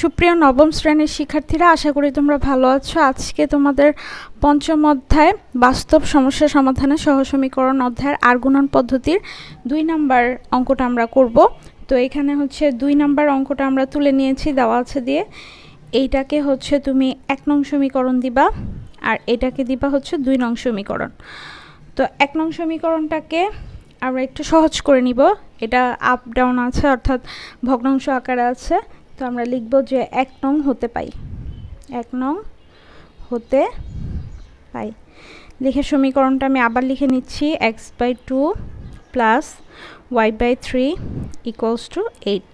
সুপ্রিয় নবম শ্রেণির শিক্ষার্থীরা, আশা করি তোমরা ভালো আছো। আজকে তোমাদের পঞ্চম অধ্যায়, বাস্তব সমস্যা সমাধানে সহসমীকরণ অধ্যায়ের আর্গুণন পদ্ধতির দুই নাম্বার অঙ্কটা আমরা করব। তো এখানে হচ্ছে দুই নাম্বার অঙ্কটা আমরা তুলে নিয়েছি, দেওয়া আছে দিয়ে। এইটাকে হচ্ছে তুমি এক নং সমীকরণ দিবা, আর এটাকে দিবা হচ্ছে দুই নং সমীকরণ। তো এক নং সমীকরণটাকে আমরা একটু সহজ করে নিব। এটা আপ ডাউন আছে, অর্থাৎ ভগ্নাংশ আকারে আছে। তো আমরা লিখব যে এক নং হতে পাই। এক নং হতে পাই। লিখে সমীকরণটা আমি আবার লিখে নিচ্ছি। X by two plus y by three equals two eight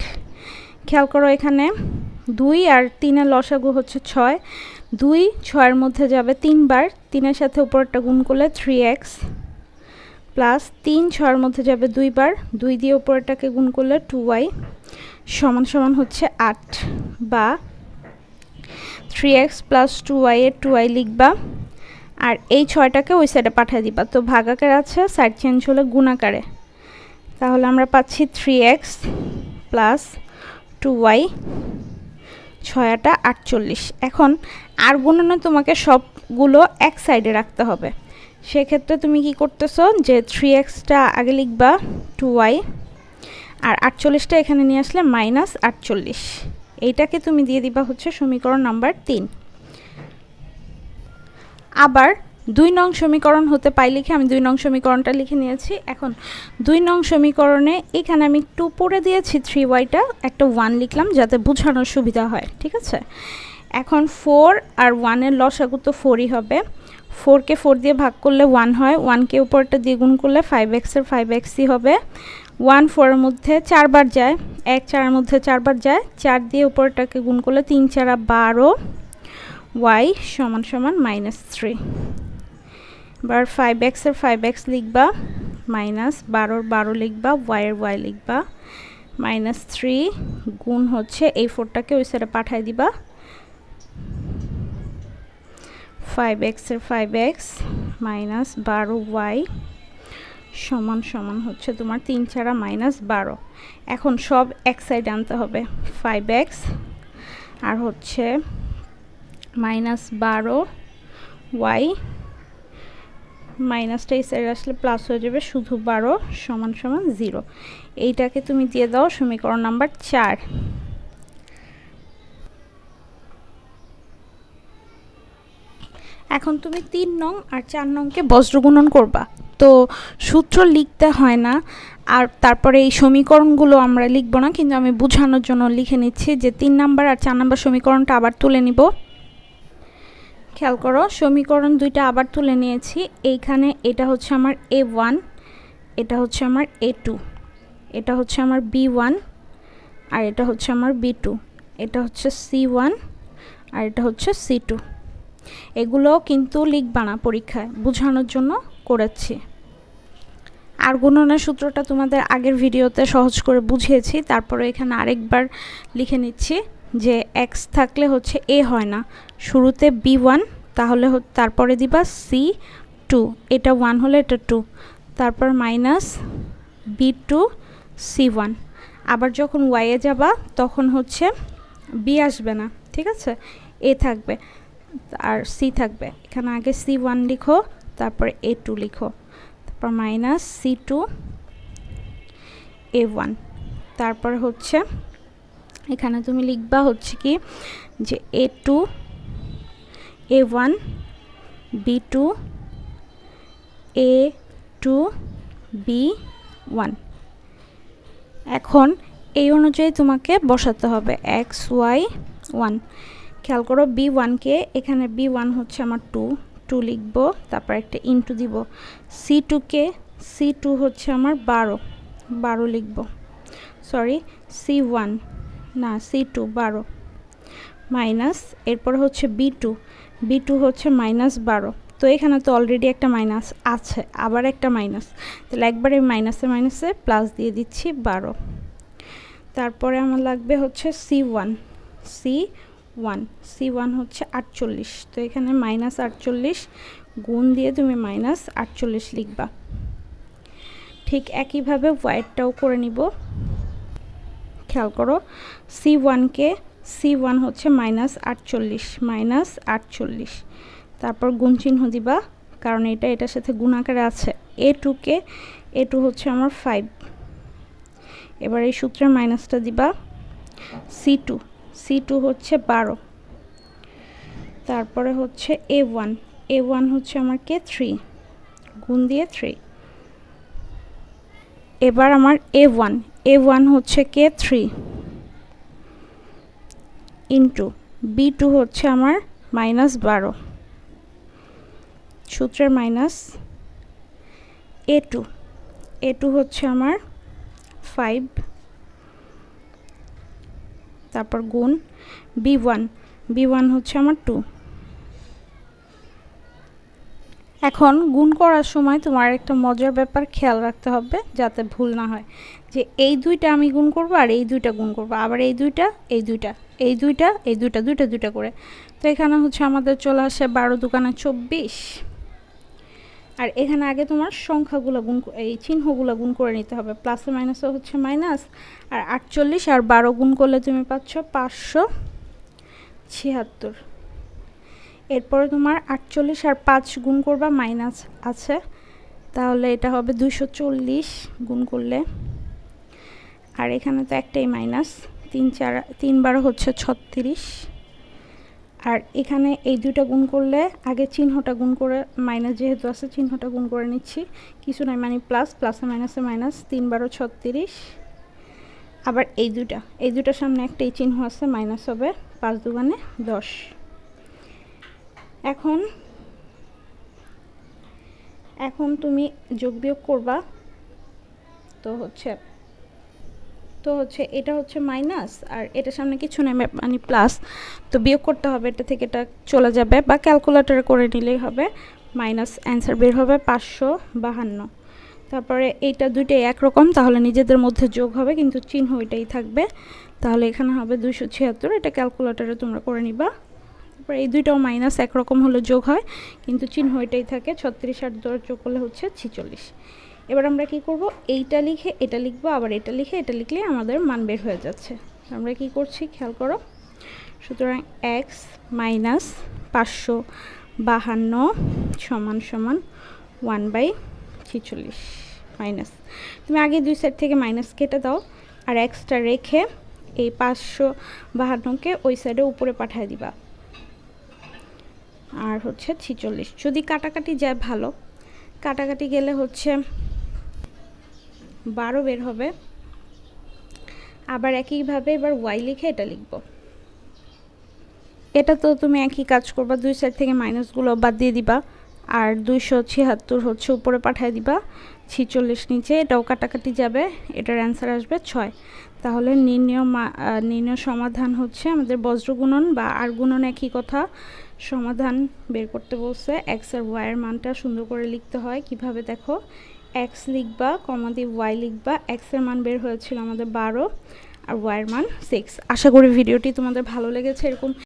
খেয়াল করো এখানে দুই আর তিনের লসাগু হচ্ছে ছয়। দুই ছয়ের মধ্যে যাবে তিনবার। তিনের সাথে উপরটা গুণ করলে থ্রি এক্স প্লাস তিন ছয়ের মধ্যে যাবে দুইবার। দুই দিয়ে উপরটাকে গুণ করলে টু ওয়াই সমান সমান হচ্ছে আট বা three x plus two y এর টু ওয়াই লিখবা। আর এই ছয়টাকে ওই সাইডে পাঠিয়ে দিবা। তো ভাগাকার আছে সাইড চেঞ্জ হলে গুণাকারে। তাহলে আমরা পাচ্ছি three x plus two y ছয়াটা আটচল্লিশ। এখন আর গুণনে তোমাকে সবগুলো এক সাইডে রাখতে হবে। সেক্ষেত্রে তুমি কি করতেছো যে থ্রি এক্সটা আগে লিখবা টু ওয়াই আর আটচল্লিশটা এখানে নিয়ে আসলে মাইনাস আটচল্লিশ। এইটাকে তুমি দিয়ে দিবা হচ্ছে সমীকরণ নাম্বার তিন। আবার দুই নং সমীকরণ হতে পাই লিখে আমি দুই নং সমীকরণটা লিখে নিয়েছি। এখন দুই নং সমীকরণে এখানে আমি একটু পড়ে দিয়েছি থ্রি ওয়াইটা একটা ওয়ান লিখলাম যাতে বোঝানোর সুবিধা হয়, ঠিক আছে? এখন ফোর আর ওয়ানের লসাগু তো ফোরই হবে। ফোরকে ফোর দিয়ে ভাগ করলে ওয়ান হয় ওয়ানকে উপরটা দিয়ে গুণ করলে ফাইভ এক্সের ফাইভ এক্সই হবে। ওয়ান ফোরের মধ্যে চারবার যায়, এক চারের মধ্যে চারবার যায়, চার দিয়ে উপরটাকে গুণ করলে তিন চারা বারো, ওয়াই সমান সমান মাইনাস থ্রি। এবার ফাইভ এক্সের ফাইভ এক্স লিখবা, মাইনাস বারোর বারো লিখবা ওয়াইয়ের ওয়াই লিখবা, মাইনাস থ্রি গুণ হচ্ছে এই ফোরটাকে ওই সাইডে পাঠাই দিবা। ফাইভ এক্সের ফাইভ এক্স মাইনাস বারো ওয়াই সমান সমান হচ্ছে তোমার তিন ছাড়া মাইনাস বারো। এখন সব এক সাইড আনতে হবে। ফাইভ এক্স আর হচ্ছে মাইনাস বারো ওয়াই মাইনাসটা এই সাইড আসলে প্লাস হয়ে যাবে শুধু বারো সমান সমান জিরো এইটাকে তুমি দিয়ে দাও সমীকরণ নাম্বার চার। এখন তুমি তিন নং আর চার নংকে বজ্রগুণন করবা। তো সূত্র লিখতে হয় না। আর তারপরে এই সমীকরণগুলো আমরা লিখব না, কিন্তু আমি বোঝানোর জন্য লিখে নিচ্ছি যে তিন নাম্বার আর চার নাম্বার সমীকরণটা আবার তুলে নিব। খেয়াল করো, সমীকরণ দুইটা আবার তুলে নিয়েছি। এইখানে এটা হচ্ছে আমার এ ওয়ান এটা হচ্ছে আমার এ টু এটা হচ্ছে আমার বি ওয়ান আর এটা হচ্ছে আমার বি টু এটা হচ্ছে সি ওয়ান আর এটা হচ্ছে সি টু এগুলো কিন্তু লিখবা না পরীক্ষায়, বোঝানোর জন্য। করেছি। আর গুণনের সূত্রটা তোমাদের আগের ভিডিওতে সহজ করে বুঝিয়েছি, তারপরে এখানে আরেকবার লিখে নিচ্ছি যে এক্স থাকলে হচ্ছে এ হয় না। শুরুতে বি ওয়ান তাহলে তারপরে দিবা সি টু এটা ওয়ান হলে এটা টু তারপর minus b two c one আবার যখন ওয়াইয়ে যাবা, তখন হচ্ছে বি আসবে না, ঠিক আছে? এ থাকবে, আর সি থাকবে। এখানে আগে সি ওয়ান লিখো তারপর এ টু লিখো। তারপর minus c two a one তারপর হচ্ছে, এখানে তুমি লিখবা হচ্ছে কি, যে a two a one b two a two b one এখন এই অনুযায়ী তোমাকে বসাতে হবে এক্স ওয়াই ওয়ান খেয়াল করো বি ওয়ানকে এখানে বি ওয়ান হচ্ছে আমার টু টু লিখব, তারপর একটা ইন্টু দিব। সি টুকে সি টু হচ্ছে আমার বারো বারো লিখব। সরি সি ওয়ান না সি টু বারো। মাইনাস এরপর হচ্ছে বি টু বি টু হচ্ছে মাইনাস বারো। তো এখানে তো অলরেডি একটা মাইনাস আছে, আবার একটা মাইনাস তাহলে একবার এই মাইনাসে মাইনাসে প্লাস দিয়ে দিচ্ছি বারো। তারপরে আমার লাগবে হচ্ছে c one c one c one হচ্ছে আটচল্লিশ। তো এখানে মাইনাস আটচল্লিশ গুণ দিয়ে তুমি মাইনাস আটচল্লিশ লিখবা। ঠিক একইভাবে ওয়াইটটাও করে নিব। খেয়াল করো সি ওয়ানকে সি ওয়ান হচ্ছে মাইনাস আটচল্লিশ মাইনাস আটচল্লিশ। তারপর গুণ চিহ্ন দিবা, কারণ এটা এটার সাথে গুণ আকারে আছে। এ টুকে এ টু হচ্ছে আমার ফাইভ এবার এই সূত্রের মাইনাসটা দিবা সি টু সি টু হচ্ছে বারো। তারপরে হচ্ছে এ ওয়ান। এ ওয়ান হচ্ছে আমার কে থ্রি। গুণ দিয়ে থ্রি। এবার আমার এ ওয়ান। এ ওয়ান হচ্ছে কে? থ্রি। ইন্টু বি টু হচ্ছে আমার মাইনাস বারো। সূত্রের minus a two. A two হচ্ছে আমার ফাইভ। তারপর গুণ, বি ওয়ান। বি ওয়ান হচ্ছে আমার টু এখন গুণ করার সময় তোমার একটা মজার ব্যাপার খেয়াল রাখতে হবে যাতে ভুল না হয়, যে এই দুইটা আমি গুণ করব আর এই দুইটা গুণ করব, আবার এই দুইটা এই দুইটা এই দুইটা এই দুইটা দুইটা দুইটা করে। তো এখানে হচ্ছে আমাদের চলে আসে বারো দোকানে চব্বিশ। আর এখানে আগে তোমার সংখ্যাগুলো গুণ এই চিহ্নগুলো গুণ করে নিতে হবে। প্লাসে মাইনাসে হচ্ছে মাইনাস। আর আটচল্লিশ আর বারো গুণ করলে তুমি পাচ্ছ পাঁচশো ছিয়াত্তর। এরপরে তোমার আটচল্লিশ আর পাঁচ গুণ করবা, মাইনাস আছে। তাহলে এটা হবে দুশো চল্লিশ গুণ করলে। আর এখানে তো একটাই মাইনাস। তিন চার, তিন বারো হচ্ছে ছত্রিশ। আর এখানে এই দুইটা গুণ করলে আগে চিহ্নটা গুণ করে মাইনাস যেহেতু আছে, চিহ্নটা গুণ করে নিচ্ছি। কিছু নয় মানে প্লাস প্লাসে মাইনাসে মাইনাস তিন বারো ছত্রিশ। আবার এই দুটা এই দুটার সামনে একটাই চিহ্ন আছে মাইনাস হবে পাঁচ দুগানে দশ। এখন এখন তুমি যোগ বিয়োগ করবা, তো হচ্ছে তো হচ্ছে এটা হচ্ছে মাইনাস আর এটার সামনে কিছু নেই মানে প্লাস তো বিয়োগ করতে হবে, এটা থেকে এটা চলে যাবে বা ক্যালকুলেটরে করে নিলেই হবে। মাইনাস অ্যান্সার বের হবে পাঁচশো বাহান্ন। তারপরে এইটা দুইটাই একরকম, তাহলে নিজেদের মধ্যে যোগ হবে, কিন্তু চিহ্ন ওইটাই থাকবে। তাহলে এখানে হবে দুইশো ছিয়াত্তর, এটা ক্যালকুলেটরে তোমরা করে নিবা। তারপরে এই দুইটাও মাইনাস একরকম হলে যোগ হয়, কিন্তু চিহ্ন ওইটাই থাকে, ছত্রিশ আর দশ যোগ করলে হচ্ছে ছিচল্লিশ। এবার আমরা কি করব? এইটা লিখে এটা লিখব, আবার এটা লিখে এটা লিখলে আমাদের মান বের হয়ে যাচ্ছে। আমরা কি করছি? খেয়াল করো। সুতরাং এক্স মাইনাস পাঁচশো বাহান্ন সমান সমান ওয়ান বাই ছিচল্লিশ মাইনাস তুমি আগে দুই সাইড থেকে মাইনাস কেটে দাও, আর এক্সটা রেখে এই পাঁচশো বাহান্নকে ওই সাইডে উপরে পাঠিয়ে দিবা। আর হচ্ছে ছিচল্লিশ। যদি কাটাকাটি যায় ভালো। কাটাকাটি গেলে হচ্ছে বারো বের হবে। আবার একইভাবে এবার ওয়াই লিখে এটা লিখব। এটা তো তুমি একই কাজ করবা, দুই সাইড থেকে মাইনাসগুলো বাদ দিয়ে দিবা। আর দুইশো ছিয়াত্তর হচ্ছে উপরে পাঠিয়ে দিবা। ছিচল্লিশ নিচে, এটাও কাটাকাটি যাবে, এটার অ্যান্সার আসবে ছয়। তাহলে নির্ণয় নির্ণয় সমাধান হচ্ছে আমাদের বজ্রগুণন বা আর গুণন একই কথা। সমাধান বের করতে বলছে এক্স আর ওয়াইয়ের মানটা সুন্দর করে লিখতে হয়। কীভাবে দেখো? এক্স লিখবা কমা দিয়ে ওয়াই লিখবা এক্সের মান বের হয়েছিল আমাদের বারো আর ওয়াইয়ের মান সিক্স আশা করি ভিডিওটি তোমাদের ভালো লেগেছে, এরকম